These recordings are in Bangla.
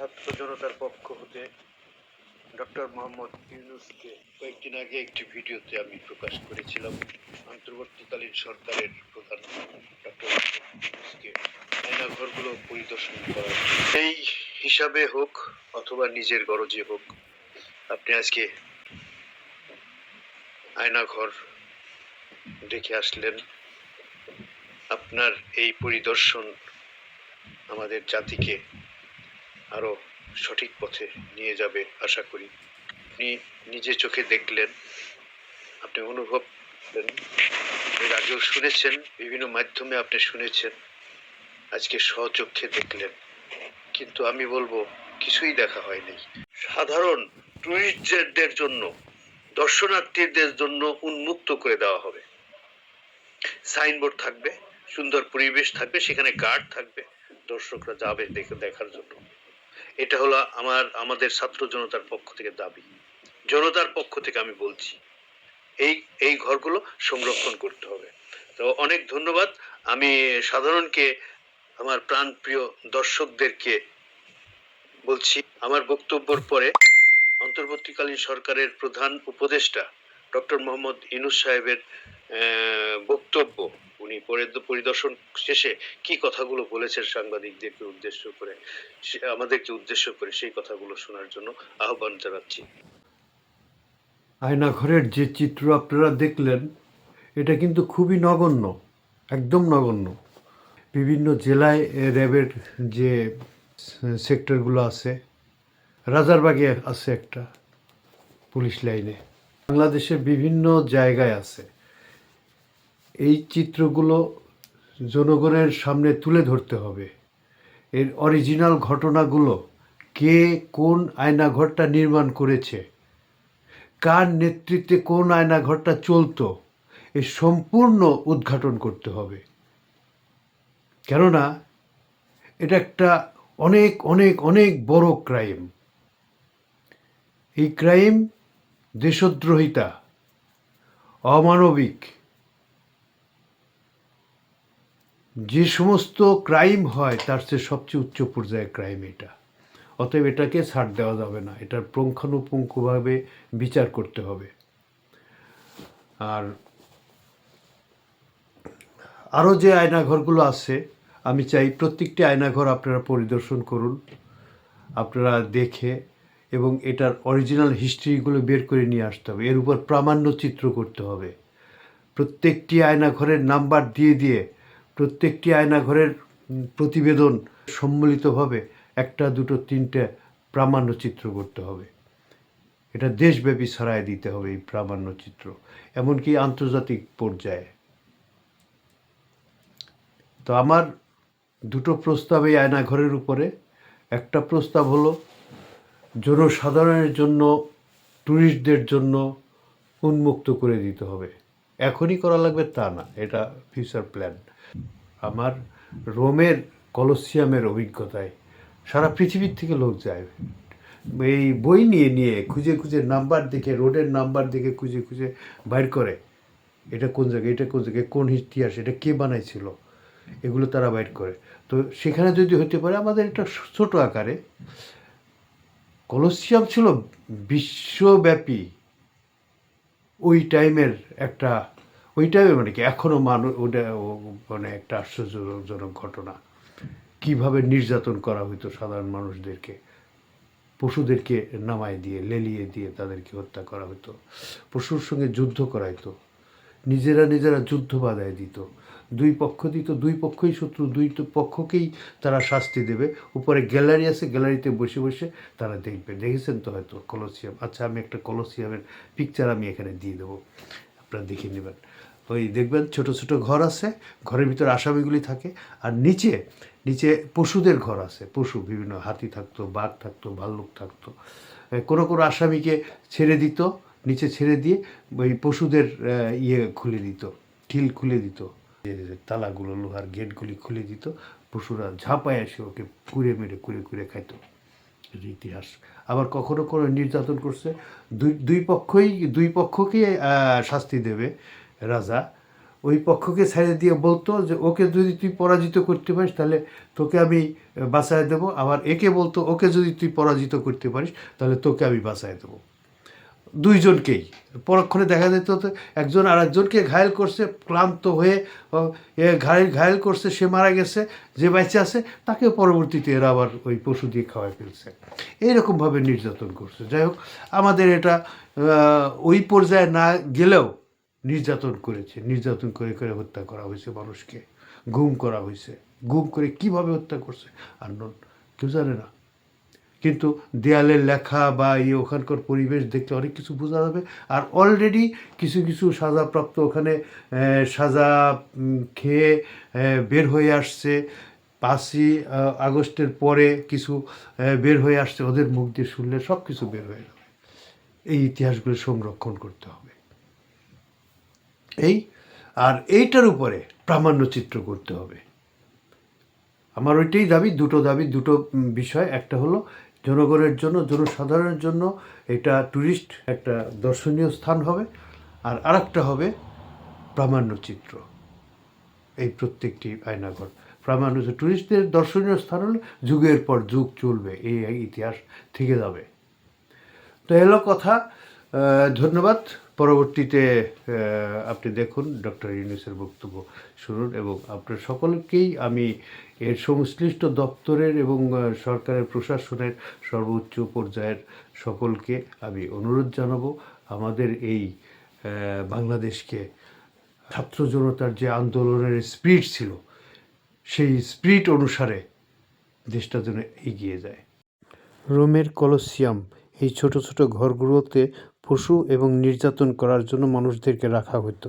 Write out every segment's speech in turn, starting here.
ছাত্র জনতার পক্ষ হতে ডক্টর মোহাম্মদ ইউনুসকে কয়েকদিন আগে একটি ভিডিওতে আমি প্রকাশ করেছিলাম। অন্তর্বর্তীকালীন সরকারের প্রধান ডক্টর ইউনুসকে আয়নাঘরগুলো পরিদর্শন করার এই হিসাবে হোক অথবা নিজের গরজে হোক, আপনি আজকে আয়নাঘর দেখে আসলেন। আপনার এই পরিদর্শন আমাদের জাতিকে আরও সঠিক পথে নিয়ে যাবে আশা করি। আপনি নিজে চোখে দেখলেন, আপনি অনুভব এর আগেও শুনেছেন, বিভিন্ন মাধ্যমে আপনি শুনেছেন, আজকে স্বচক্ষে দেখলেন। কিন্তু আমি বলব, কিছুই দেখা হয়নি সাধারণ টুরিস্টদের জন্য, দর্শনার্থীদের জন্য উন্মুক্ত করে দেওয়া হবে। সাইনবোর্ড থাকবে, সুন্দর পরিবেশ থাকবে, সেখানে গার্ড থাকবে, দর্শকরা যাবে দেখে দেখার জন্য। এটা হলো আমার, আমাদের ছাত্র জনতার পক্ষ থেকে দাবি। জনতার পক্ষ থেকে আমি বলছি, এই এই ঘরগুলো সংরক্ষণ করতে হবে। তো অনেক ধন্যবাদ। আমি সাধারণকে, আমার প্রাণপ্রিয় দর্শকদেরকে বলছি, আমার বক্তব্যর পরে অন্তর্বর্তীকালীন সরকারের প্রধান উপদেষ্টা ডক্টর মোহাম্মদ ইনুস সাহেবের বক্তব্য উনি পরিদর্শন শেষে কি কথাগুলো বলেছেন সাংবাদিকদেরকে উদ্দেশ্য করে? আমাদেরকে উদ্দেশ্য করে সেই কথাগুলো শোনার জন্য আহ্বান জানাচ্ছি। আয়নাঘরের যে চিত্র আপনারা দেখলেন, এটা কিন্তু খুবই নগণ্য, একদম নগণ্য। বিভিন্ন জেলায় র্যাবের যে সেক্টরগুলো আছে, রাজারবাগে আছে একটা পুলিশ লাইনে। বাংলাদেশের বিভিন্ন জায়গায় আছে। এই চিত্রগুলো জনগণের সামনে তুলে ধরতে হবে। এর অরিজিনাল ঘটনাগুলো কে কোন আয়নাঘরটা নির্মাণ করেছে, কার নেতৃত্বে কোন আয়নাঘরটা চলতো, এ সম্পূর্ণ উদ্ঘাটন করতে হবে। কেননা, এটা একটা অনেক অনেক অনেক বড় ক্রাইম এই ক্রাইম দেশদ্রোহিতা, অমানবিক যে সমস্ত ক্রাইম হয়, তার চেয়ে সবচেয়ে উচ্চ পর্যায়ের ক্রাইম এটা। অতএব এটাকে ছাড় দেওয়া যাবে না। এটার পুঙ্খানুপুঙ্খভাবে বিচার করতে হবে। আর আরও যে আয়নাঘরগুলো আছে, আমি চাই প্রত্যেকটি আয়নাঘর আপনারা পরিদর্শন করুন, আপনারা দেখে, এবং এটার অরিজিনাল হিস্ট্রিগুলো বের করে নিয়ে আসতে হবে। এর উপর প্রামাণ্য চিত্র করতে হবে। প্রত্যেকটি আয়নাঘরের নাম্বার দিয়ে দিয়ে প্রত্যেকটি আয়নাঘরের প্রতিবেদন সম্মিলিতভাবে একটা, দুটো, তিনটে প্রামাণ্য চিত্র করতে হবে। এটা দেশব্যাপী ছড়ায় দিতে হবে এই প্রামাণ্য চিত্র এমনকি আন্তর্জাতিক পর্যায়ে। তো আমার দুটো প্রস্তাব এই আয়নাঘরের উপরে। একটা প্রস্তাব হলো, জনসাধারণের জন্য ট্যুরিস্টদের জন্য উন্মুক্ত করে দিতে হবে। এখনই করা লাগবে তা না, এটা ফিউচার প্ল্যান আমার রোমের কলসিয়ামের অভিজ্ঞতায় সারা পৃথিবীর থেকে লোক যায়। এই বই নিয়ে নিয়ে খুঁজে খুঁজে নাম্বার দেখে, রোডের নাম্বার দেখে খুঁজে খুঁজে বাইর করে এটা কোন জায়গায়, এটা কোন জায়গায়, কোন ইতিহাস, এটা কে বানাইছিল, এগুলো তারা বাইর করে। তো সেখানে যদি হতে পারে আমাদের একটা ছোট আকারে কলসিয়াম ছিল বিশ্বব্যাপী ওই টাইমের একটা ওই টাইমে মানে কি? এখনও মানুষ ওটা মানে একটা আশ্চর্যজনক ঘটনা। কীভাবে নির্যাতন করা হতো সাধারণ মানুষদেরকে? পশুদেরকে নামায় দিয়ে, লেলিয়ে দিয়ে তাদেরকে হত্যা করা হতো পশুর সঙ্গে যুদ্ধ করা হতো নিজেরা নিজেরা যুদ্ধ বাধায় দিত। দুই পক্ষ দিত, দুই পক্ষই শত্রু, দুই পক্ষকেই তারা শাস্তি দেবে। উপরে গ্যালারি আছে, গ্যালারিতে বসে বসে তারা দেখবে। দেখেছেন তো হয়তো? কলসিয়াম। আচ্ছা আমি একটা কলসিয়ামের পিকচার আমি এখানে দিয়ে দেবো। আপনারা দেখে নেবেন। ওই দেখবেন ছোট ছোট ঘর আছে, ঘরের ভিতরে আসামিগুলি থাকে, আর নিচে নিচে পশুদের ঘর আছে, পশু, বিভিন্ন হাতি থাকতো, বাঘ থাকতো, ভাল্লুক থাকতো। কোনো কোনো আসামিকে ছেড়ে দিত, নিচে ছেড়ে দিয়ে ওই পশুদের ইয়ে খুলে দিত ঠিল খুলে দিত। তালাগুলো, লোহার গেটগুলি খুলে দিত, পশুরা ঝাঁপায় এসে ওকে কুড়ে মেরে, কুড়ে কুড়ে খাইতো। ইতিহাস। আবার কখনো কোনো নির্যাতন করছে, দুই দুই পক্ষই, দুই পক্ষকে শাস্তি দেবে। রাজা, ওই পক্ষকে ছেড়ে দিয়ে বলতো যে, ওকে যদি তুই পরাজিত করতে পারিস, তাহলে তোকে আমি বাঁচায় দেবো। আবার একে বলতো, ওকে যদি তুই পরাজিত করতে পারিস, তাহলে তোকে আমি বাঁচায় দেবো। দুইজনকেই। পরক্ষণে দেখা যেত একজন আর একজনকে ঘায়েল করছে, ক্লান্ত হয়ে ঘায়েল ঘায়েল করছে, সে মারা গেছে, যে বেঁচে আছে, তাকে পরবর্তীতে এরা আবার ওই পশু দিয়ে খাওয়াই ফেলছে। এইরকমভাবে নির্যাতন করছে। যাই হোক, আমাদের এটা ওই পর্যায়ে না গেলেও নির্যাতন করেছে, নির্যাতন করে করে হত্যা করা হয়েছে মানুষকে, গুম করা হয়েছে। গুম করে কীভাবে হত্যা করছে? আর কেউ জানে না। কিন্তু দেয়ালে লেখা বা এই ওখানকার পরিবেশ দেখলে অনেক কিছু বোঝা যাবে। আর অলরেডি কিছু কিছু সাজাপ্রাপ্ত ওখানে সাজা খেয়ে বের হয়ে আসছে। পাঁচই আগস্টের পরে কিছু বের হয়ে আসছে। ওদের মুখ দিয়ে শুনলে সব কিছু বের হয়ে যাবে। এই ইতিহাসগুলো সংরক্ষণ করতে হবে। এই, আর এইটার উপরে প্রামাণ্য চিত্র করতে হবে। আমার ওইটাই দাবি, দুটো দাবি, দুটো বিষয়। একটা হলো জনগণের জন্য, জনসাধারণের জন্য এটা ট্যুরিস্ট একটা দর্শনীয় স্থান হবে। আর আরেকটা হবে প্রামাণ্য চিত্র। এই প্রত্যেকটি আয়নাঘর। প্রামাণ্য ট্যুরিস্টদের দর্শনীয় স্থান হলে যুগের পর যুগ চলবে, এই ইতিহাস থেকে যাবে। তো এলো কথা ধন্যবাদ। পরবর্তীতে আপনি দেখুন ডক্টর ইউনুসের বক্তব্য শুনুন এবং আপনার সকলকেই আমি এর সংশ্লিষ্ট দপ্তরের এবং সরকারের প্রশাসনের সর্বোচ্চ পর্যায়ের সকলকে আমি অনুরোধ জানাব, আমাদের এই বাংলাদেশকে ছাত্র জনতার যে আন্দোলনের স্পিরিট ছিল, সেই স্পিরিট অনুসারে দেশটা যেন এগিয়ে যায়। রোমের কলসিয়াম, এই ছোট ছোট ঘরগুলোতে পশু এবং নির্যাতন করার জন্য মানুষদেরকে রাখা হতো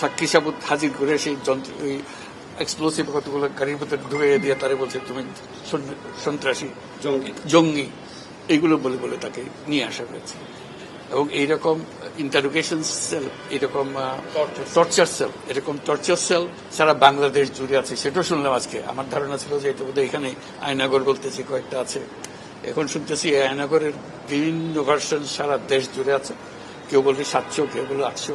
সাক্ষী সাবুত হাজির করে সেই যন্ত্র ওই এক্সপ্লোসিভ কতগুলো গাড়ির ভিতরে ঢুকে দিয়ে তারে বলছে তুমি সন্ত্রাসী জঙ্গি। এইগুলো বলে বলে তাকে নিয়ে আসা হয়েছে। এবং এইরকম ইন্টারোগেশন সেল এরকম টর্চার সেল এরকম টর্চার সেল সারা বাংলাদেশ জুড়ে আছে। সেটাও শুনলাম আজকে। আমার ধারণা ছিল যে এটা বোধহয় এখানে আয়নাগর বলতেছি কয়েকটা আছে। এখন শুনতেছি আয়নাগরের বিভিন্ন ভার্সন সারা দেশ জুড়ে আছে। কেউ বলছে সাতশো কেউ বলে আটশো।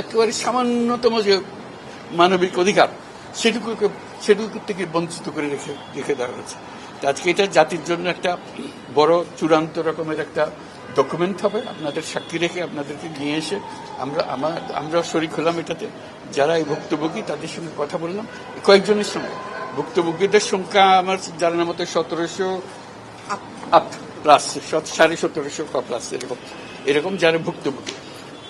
একেবারে সামান্যতম যে মানবিক অধিকার, সেটুকুকে সেটুকু থেকে বঞ্চিত করে রেখে রেখে দেওয়া হয়েছে। আজকে এটা জাতির জন্য একটা বড় চূড়ান্ত রকমের একটা ডকুমেন্ট হবে। আপনাদের সাক্ষী রেখে আপনাদেরকে নিয়ে এসে আমরা, আমার আমরা শরিক হলাম এটাতে। যারা এই ভুক্তভোগী, তাদের সঙ্গে কথা বললাম। কয়েকজনের সঙ্গে। ভুক্তভোগীদের সংখ্যা আমার জানার মতো সতেরোশো আপ প্লাস সাড়ে সতেরোশো প্লাস এরকম। এরকম যারা ভুক্তভোগী।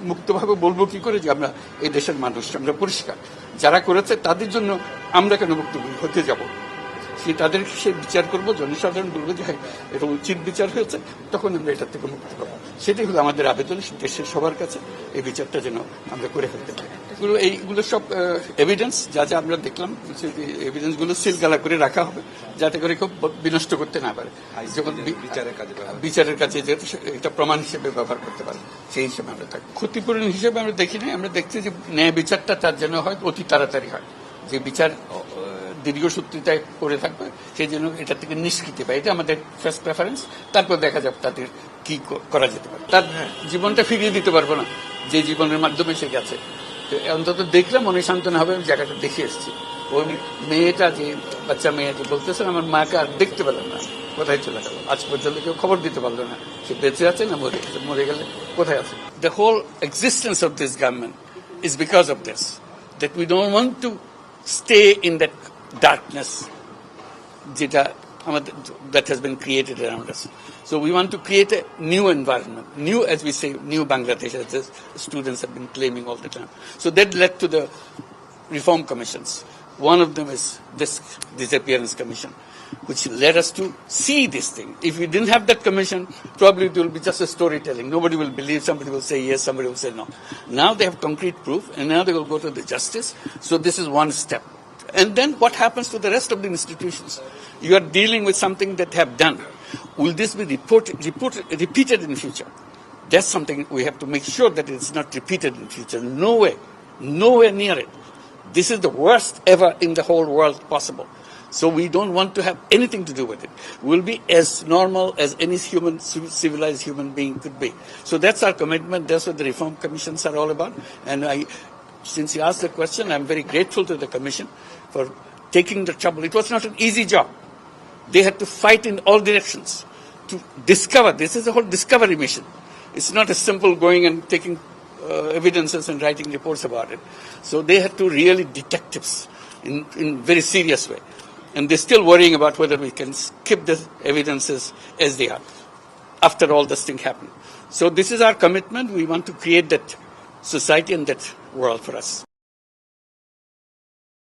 মুক্তভাবে বলব কি করে যে আমরা এই দেশের মানুষ, আমরা পরিষ্কার। যারা করেছে তাদের জন্য আমরা কেন মুক্ত হতে যাব? সে তাদেরকে সে বিচার করব? জনসাধারণ বলব যে হ্যাঁ এটা উচিত বিচার হয়েছে তখন আমরা এটার থেকে মুক্তি পাবো। সেটাই হলো আমাদের আবেদন দেশের সবার কাছে এই বিচারটা যেন আমরা করে ফেলতে পারি। এগুলো এইগুলো সব এভিডেন্স যা যা আমরা দেখলাম এভিডেন্সগুলো সিলগালা করে রাখা হবে যাতে করে কেউ ব- বিনষ্ট করতে না পারে। যখন বিচারের কাজে বিচারের কাছে যেহেতু এটা প্রমাণ হিসেবে ব্যবহার করতে পারে সেই হিসেবে আমরা থাকি। ক্ষতিপূরণ হিসেবে আমরা দেখি না আমরা দেখছি যে ন্যায় বিচারটা তার জন্য হয় অতি তাড়াতাড়ি হয়। যে বিচার দীর্ঘসূত্রিতায় করে থাকবে সেই জন্য এটা থেকে নিষ্কৃতি পায়। এটা আমাদের ফার্স্ট প্রেফারেন্স তারপর দেখা যাবে তাদের কি করা যেতে পারে। তার জীবনটা ফিরিয়ে দিতে পারব না যে জীবনের মাধ্যমে সে গেছে। তো অন্তত দেখলে মনে সান্ত্বনা হবে আমি জায়গাটা দেখে এসেছি। ওই মেয়েটা যে বাচ্চা মেয়ে যে বলতেছেন আমার মাকে আর দেখতে পেলাম না। কোথায় চলে গেল? আজ পর্যন্ত কেউ খবর দিতে পারল না। সে বেঁচে আছে না মরে গেছে? মরে গেলে কোথায় আছে? The whole existence of this government is because of this that we don't want to stay in that darkness যেটা আমাদের that has been created around us. So we want to create a new environment, new, as we say, new Bangladesh, as the students have been claiming all the time. So that led to the reform commissions. One of them is this disappearance commission, which led us to see this thing. If we didn't have that commission, probably it will be just a storytelling. Nobody will believe, somebody will say yes, somebody will say no. Now they have concrete proof, and now they will go to the justice. So this is one step. And then what happens to the rest of the institutions? You are dealing with something that have done. Will this be repeated in the future? That's something we have to make sure that it's not repeated in the future. No way, nowhere near it. This is the worst ever in the whole world possible. So we don't want to have anything to do with it. We'll be as normal as any human, civilized human being could be. So that's our commitment. That's what the reform commissions are all about. And I, since you asked the question, I'm very grateful to the commission for taking the trouble. It was not an easy job. They had to fight in all directions to discover. This is a whole discovery mission. It's not as simple going and taking uh, evidences and writing reports about it. So they had to really detectives in in very serious way, and they're still worrying about whether we can skip the evidences as they are after all this thing happened. So this is our commitment. We want to create that society and that world for us.